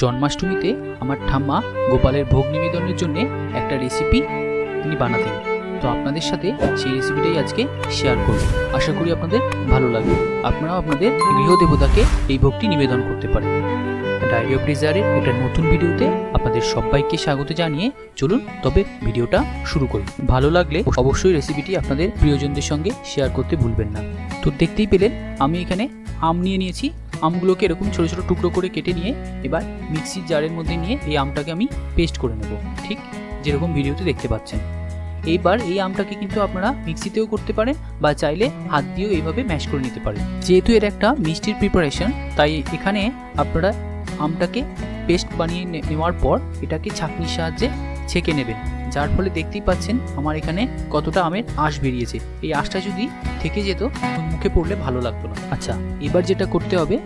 জন্মাষ্টমীতে আমার ঠাম্মা গোপালের ভোগ নিবেদনের জন্য একটা রেসিপি তিনি বানাতেন। তো আপনাদের সাথে সেই রেসিপিটাই আজকে শেয়ার করব। আশা করি আপনাদের ভালো লাগবে। আপনারাও আপনাদের গৃহদেবতাকে এই ভোগটি নিবেদন করতে পারেন। ডায়েরি অফ ডিজায়ারের একটা নতুন ভিডিওতে আপনাদের সবাইকে স্বাগত জানিয়ে চলুন তবে ভিডিওটা শুরু করি। ভালো লাগলে অবশ্যই রেসিপিটি আপনাদের প্রিয়জনদের সঙ্গে শেয়ার করতে ভুলবেন না। তো দেখতেই পেলেন আমি এখানে আম নিয়ে নিয়েছি। আমগুলোকে এরকম ছোটো ছোটো টুকরো করে কেটে নিয়ে এবার মিক্সির জারের মধ্যে নিয়ে এই আমটাকে আমি পেস্ট করে নেব, ঠিক যেরকম ভিডিওতে দেখতে পাচ্ছেন। এইবার এই আমটাকে কিন্তু আপনারা মিক্সিতেও করতে পারেন বা চাইলে হাত দিয়েও এইভাবে ম্যাশ করে নিতে পারেন। যেহেতু এর একটা মিষ্টির প্রিপারেশন তাই এখানে আপনারা আমটাকে পেস্ট বানিয়ে নেওয়ার পর এটাকে ছাঁকনির সাহায্যে ছেঁকে নেবেন যার ফলে দেখতেই পাচ্ছেন আমার এখানে কতটা আমের আঁশ বেরিয়েছে। এই আঁশটা যদি থেকে যেত মুখে পড়লে ভালো লাগতো না। আচ্ছা এবার যেটা করতে হবে,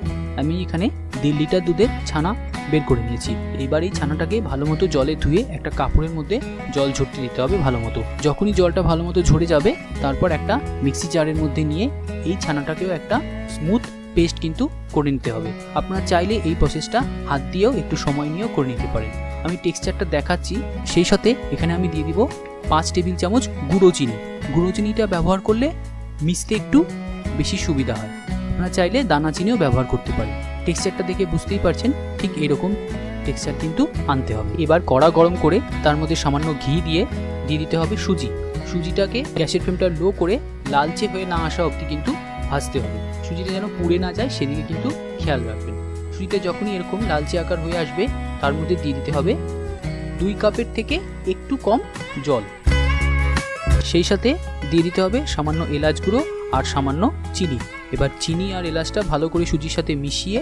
আমি এখানে দেড় লিটার দুধের ছানা বের করে নিয়েছি। এবার এই ছানাটাকে ভালো মতো জলে ধুয়ে একটা কাপড়ের মধ্যে জল ঝরতে দিতে হবে ভালো মতো। যখনই জলটা ভালো মতো ঝরে যাবে, তারপর একটা মিক্সি জারের মধ্যে নিয়ে এই ছানাটাকেও একটা স্মুথ পেস্ট কিন্তু করে নিতে হবে। আপনারা চাইলে এই প্রসেসটা হাত দিয়েও একটু সময় নিয়েও করে নিতে পারেন। আমি টেক্সচারটা দেখাচ্ছি। সেই সাথে এখানে আমি দিয়ে দিব পাঁচ টেবিল চামচ গুঁড়ো চিনি। গুঁড়ো চিনিটা ব্যবহার করলে মিশতে একটু বেশি সুবিধা হয়। আপনারা চাইলে দানা চিনিও ব্যবহার করতে পারেন। টেক্সচারটা দেখে বুঝতেই পারছেন ঠিক এরকম টেক্সচার কিন্তু আনতে হবে। এবার কড়া গরম করে তার মধ্যে সামান্য ঘি দিয়ে দিয়ে দিতে হবে সুজি। সুজিটাকে গ্যাসের ফ্লেমটা লো করে লালচে হয়ে না আসা অবধি কিন্তু ভাজতে হবে। সুজিটা যেন পুড়ে না যায় সেদিকে কিন্তু খেয়াল রাখবেন। সুজিটা যখনই এরকম লালচে আকার হয়ে আসবে তার মধ্যে দিয়ে দিতে হবে দুই কাপের থেকে একটু কম জল। সেই সাথে দিয়ে দিতে হবে সামান্য এলাচ গুঁড়ো আর সামান্য চিনি। এবার চিনি আর এলাচটা ভালো করে সুজির সাথে মিশিয়ে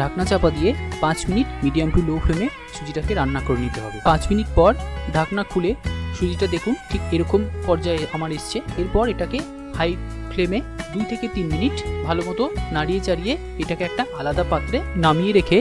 ঢাকনা চাপা দিয়ে পাঁচ মিনিট মিডিয়াম টু লো ফ্লেমে সুজিটাকে রান্না করে নিতে হবে। পাঁচ মিনিট পর ঢাকনা খুলে সুজিটা দেখুন, ঠিক এরকম পর্যায়ে আমার এসছে। এরপর এটাকে হাই ফ্লেমে দুই থেকে তিন মিনিট ভালো মতো নাড়িয়ে চাড়িয়ে এটাকে একটা আলাদা পাত্রে নামিয়ে রেখে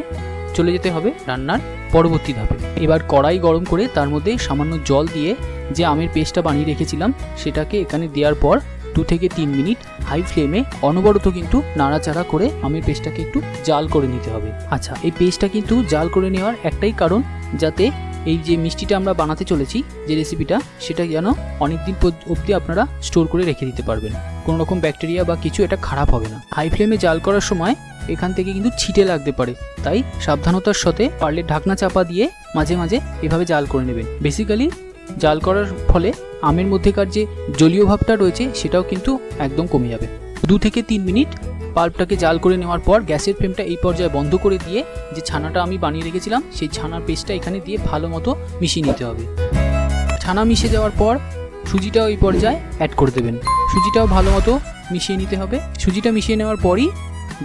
চলে যেতে হবে রান্নার পরবর্তী ধাপে। এবার কড়াই গরম করে তার মধ্যে সামান্য জল দিয়ে যে আমের পেস্টটা বানিয়ে রেখেছিলাম, সেটাকে এখানে দেওয়ার পর দু থেকে তিন মিনিট হাই ফ্লেমে অনবরত কিন্তু নাড়াচাড়া করে আমের পেস্টটাকে একটু জাল করে নিতে হবে। আচ্ছা এই পেস্টটা কিন্তু জাল করে নেওয়ার একটাই কারণ, যাতে এই যে মিষ্টিটা আমরা বানাতে চলেছি, যে রেসিপিটা সেটা যেন অনেক দিন অবধি আপনারা স্টোর করে রেখে দিতে পারবেন। কোনো রকম ব্যাকটেরিয়া বা কিছু এটা খারাপ হবে না। হাই ফ্লেমে জাল করার সময় এখান থেকে কিন্তু ছিটে লাগতে পারে। তাই সাবধানতার সাথে পারলে ঢাকনা চাপা দিয়ে মাঝে মাঝে এভাবে জাল করে নেবেন। বেসিক্যালি জাল করার ফলে আমের মধ্যেকার যে জলীয় ভাবটা রয়েছে, সেটাও কিন্তু একদম কমে যাবে। দু থেকে তিন মিনিট পাল্পটাকে জাল করে নেওয়ার পর গ্যাসের ফ্লেমটা এই পর্যায়ে বন্ধ করে দিয়ে যে ছানাটা আমি বানিয়ে রেখেছিলাম, সেই ছানার পেস্টটা এখানে দিয়ে ভালো মতো মিশিয়ে নিতে হবে। ছানা মিশে যাওয়ার পর সুজিটাও এই পর্যায়ে অ্যাড করে দেবেন। সুজিটাও ভালো মতো মিশিয়ে নিতে হবে। সুজিটা মিশিয়ে নেওয়ার পরই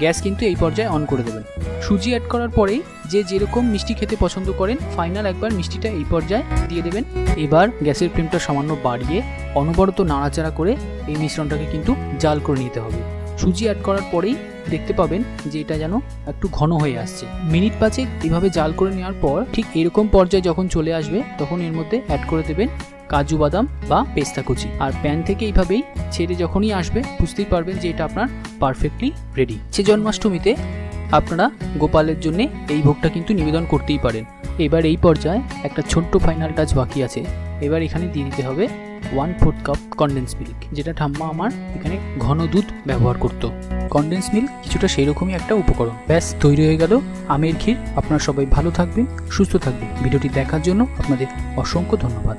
গ্যাস কিন্তু এই পর্যায়ে অন করে দেবেন। সুজি অ্যাড করার পরেই যে যেরকম মিষ্টি খেতে পছন্দ করেন ফাইনাল একবার মিষ্টিটা এই পর্যায়ে দিয়ে দেবেন। এবার গ্যাসের ফ্লেমটা সামান্য বাড়িয়ে অনবরত নাড়াচাড়া করে এই মিশ্রণটাকে কিন্তু জাল করে নিতে হবে। সুজি অ্যাড করার পরেই দেখতে পাবেন যে এটা যেন একটু ঘন হয়ে আসছে। মিনিট পাঁচেক এভাবে জাল করে নেওয়ার পর ঠিক এরকম পর্যায়ে যখন চলে আসবে, তখন এর মধ্যে অ্যাড করে দেবেন কাজু বাদাম বা পেস্তা কুচি। আর প্যান থেকে এইভাবেই ছেড়ে যখনই আসবে, বুঝতেই পারবেন যে এটা আপনার পারফেক্টলি রেডি সে জন্মাষ্টমীতে আপনারা গোপালের জন্য এই ভোগটা কিন্তু নিবেদন করতেই পারেন। এবার এই পর্যায়ে একটা ছোট্ট ফাইনাল টাচ বাকি আছে। এবার এখানে দিয়ে দিতে হবে one fourth cup condense milk যেটা ঠাম্মা আমার এখানে ঘন দুধ ব্যবহার করতো। কন্ডেন্স মিল্ক কিছুটা সেই রকমই একটা উপকরণ। ব্যাস, তৈরি হয়ে গেল আমের ক্ষীর। আপনারা সবাই ভালো থাকবেন, সুস্থ থাকবেন। ভিডিওটি দেখার জন্য আপনাদের অসংখ্য ধন্যবাদ।